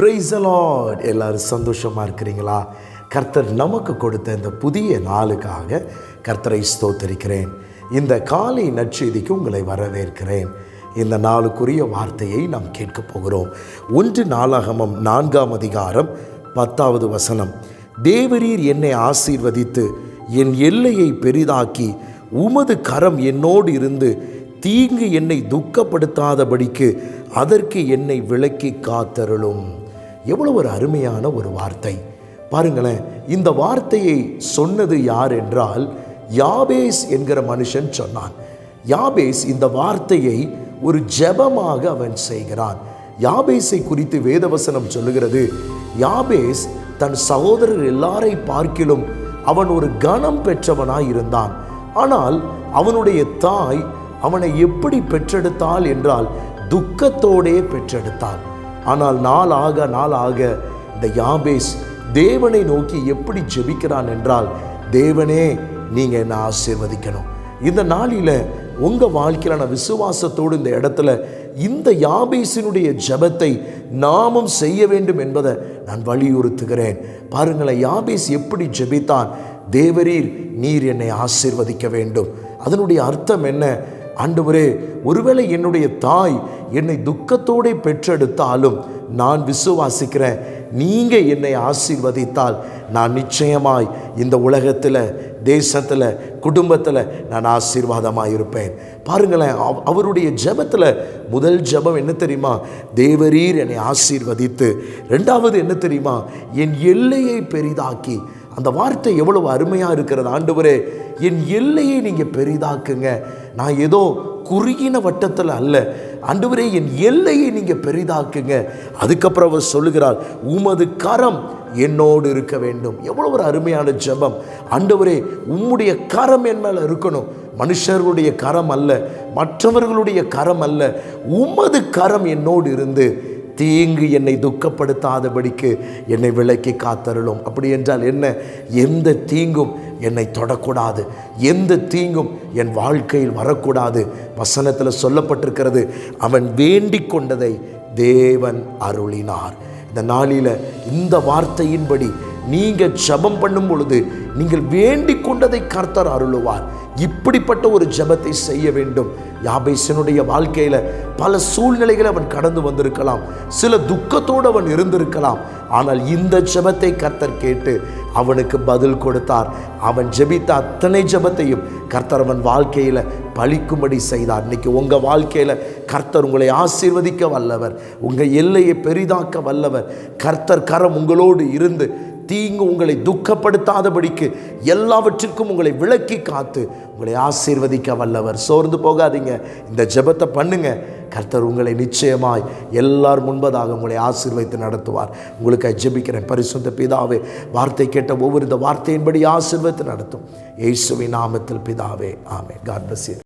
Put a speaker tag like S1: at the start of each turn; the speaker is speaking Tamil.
S1: பிரைஸ் லார்ட் சந்தோஷமாக இருக்கிறீங்களா? கர்த்தர் நமக்கு கொடுத்த இந்த புதிய நாளுக்காக கர்த்தரை ஸ்தோத்தரிக்கிறேன். இந்த காலை நற்செய்திக்கு உங்களை வரவேற்கிறேன். இந்த நாளுக்குரிய வார்த்தையை நாம் கேட்கப் போகிறோம். ஒன்று நாளாகமம் நான்காம் அதிகாரம் பத்தாவது வசனம். தேவரீர் என்னை ஆசீர்வதித்து என் எல்லையை பெரிதாக்கி உமது கரம் என்னோடு இருந்து தீங்கு என்னை துக்கப்படுத்தாதபடிக்கு அதற்கு என்னை விலக்கி காத்தருளும். எவ்வளவு ஒரு அருமையான ஒரு வார்த்தை. பாருங்களேன் இந்த வார்த்தையை சொன்னது யார் என்றால் யாபேஸ் என்கிற மனுஷன் சொன்னான். யாபேஸ் இந்த வார்த்தையை ஒரு ஜெபமாக அவன் செய்கிறான். யாபேஸை குறித்து வேதவசனம் சொல்லுகிறது யாபேஸ் தன் சகோதரர் எல்லாரை பார்க்கிலும் அவன் ஒரு கனம் பெற்றவனாய் இருந்தான். ஆனால் அவனுடைய தாய் அவனை எப்படி பெற்றெடுத்தாள் என்றால் துக்கத்தோடே பெற்றெடுத்தாள். ஆனால் நாள் ஆக நாள் ஆக இந்த யாபேஸ் தேவனை நோக்கி எப்படி ஜெபிக்கிறான் என்றால் தேவனே நீங்கள் என்னை ஆசீர்வதிக்கணும். இந்த நாளில் உங்கள் வாழ்க்கையிலான விசுவாசத்தோடு இந்த இடத்துல இந்த யாபேசினுடைய ஜெபத்தை நாமும் செய்ய வேண்டும் என்பதை நான் வலியுறுத்துகிறேன். பாருங்களேன் யாபேஸ் எப்படி ஜெபித்தான்? தேவரீர் நீர் என்னை ஆசீர்வதிக்க வேண்டும். அதனுடைய அர்த்தம் என்ன? ஆண்டவரே ஒருவேளை என்னுடைய தாய் என்னை துக்கத்தோடு பெற்றெடுத்தாலும் நான் விசுவாசிக்கிறேன். நீங்கள் என்னை ஆசீர்வதித்தால் நான் நிச்சயமாய் இந்த உலகத்தில் தேசத்தில் குடும்பத்தில் நான் ஆசீர்வாதமாக இருப்பேன் பாருங்களேன் அவ் அவருடைய ஜெபத்தில் முதல் ஜெபம் என்ன தெரியுமா? தேவரீர் என்னை ஆசீர்வதித்து. ரெண்டாவது என்ன தெரியுமா? என் எல்லையை பெரிதாக்கி. அந்த வார்த்தை எவ்வளவு அருமையாக இருக்கிறது ஆண்டவரே. என் எல்லையை நீங்கள் பெரிதாக்குங்க. நான் ஏதோ குறுகின வட்டத்தில் அல்ல. அன்றுவரே என் எல்லையை நீங்கள் பெரிதாக்குங்க. அதுக்கப்புறம் அவர் சொல்லுகிறார் உமது கரம் என்னோடு இருக்க வேண்டும். எவ்வளோ ஒரு அருமையான ஜெபம். ஆண்டவரே உம்முடைய கரம் என் மேலே இருக்கணும். மனுஷர்களுடைய கரம் அல்ல மற்றவர்களுடைய கரம் அல்ல. உமது கரம் என்னோடு இருந்து தீங்கு என்னை துக்கப்படுத்தாதபடிக்கு என்னை விலக்கி காத்தருளும். அப்படி என்றால் என்ன? எந்த தீங்கும் என்னை தொடக்கூடாது. எந்த தீங்கும் என் வாழ்க்கையில் வரக்கூடாது. வசனத்தில் சொல்லப்பட்டிருக்கிறது அவன் வேண்டிக் கொண்டதை தேவன் அருளினார். இந்த நாளில் இந்த வார்த்தையின்படி நீங்கள் ஜபம் பண்ணும் பொழுது நீங்கள் வேண்டிக் கொண்டதை கர்த்தர் அருளுவார். இப்படிப்பட்ட ஒரு ஜெபத்தை செய்ய வேண்டும். யாபேசனுடைய வாழ்க்கையில் பல சூழ்நிலைகளை அவன் கடந்து வந்திருக்கலாம். சில துக்கத்தோடு அவன் இருந்திருக்கலாம். ஆனால் இந்த ஜெபத்தை கர்த்தர் கேட்டு அவனுக்கு பதில் கொடுத்தார். அவன் ஜபித்த அத்தனை ஜெபத்தையும் கர்த்தர் அவன் வாழ்க்கையில் பழிக்கும்படி செய்தார். இன்னைக்கு உங்கள் வாழ்க்கையில் கர்த்தர் உங்களை ஆசீர்வதிக்க வல்லவர். உங்கள் எல்லையை பெரிதாக்க வல்லவர். கர்த்தர் கரம் உங்களோடு இருந்து தீங்கு உங்களை துக்கப்படுத்தாதபடிக்கு எல்லாவற்றிற்கும் உங்களை விளக்கி காத்து உங்களை ஆசீர்வதிக்க வல்லவர். சோர்ந்து போகாதீங்க. இந்த ஜெபத்தை பண்ணுங்க. கர்த்தர் உங்களை நிச்சயமாய் எல்லார் முன்பதாக உங்களை ஆசீர்வைத்து நடத்துவார். உங்களுக்கு ஜெபிக்கிறேன். பரிசுத்த பிதாவே வார்த்தை கேட்ட ஒவ்வொரு இந்த வார்த்தையின்படி ஆசீர்வதித்து நடத்தும். இயேசுவின் நாமத்தில் பிதாவே ஆமே காட் bless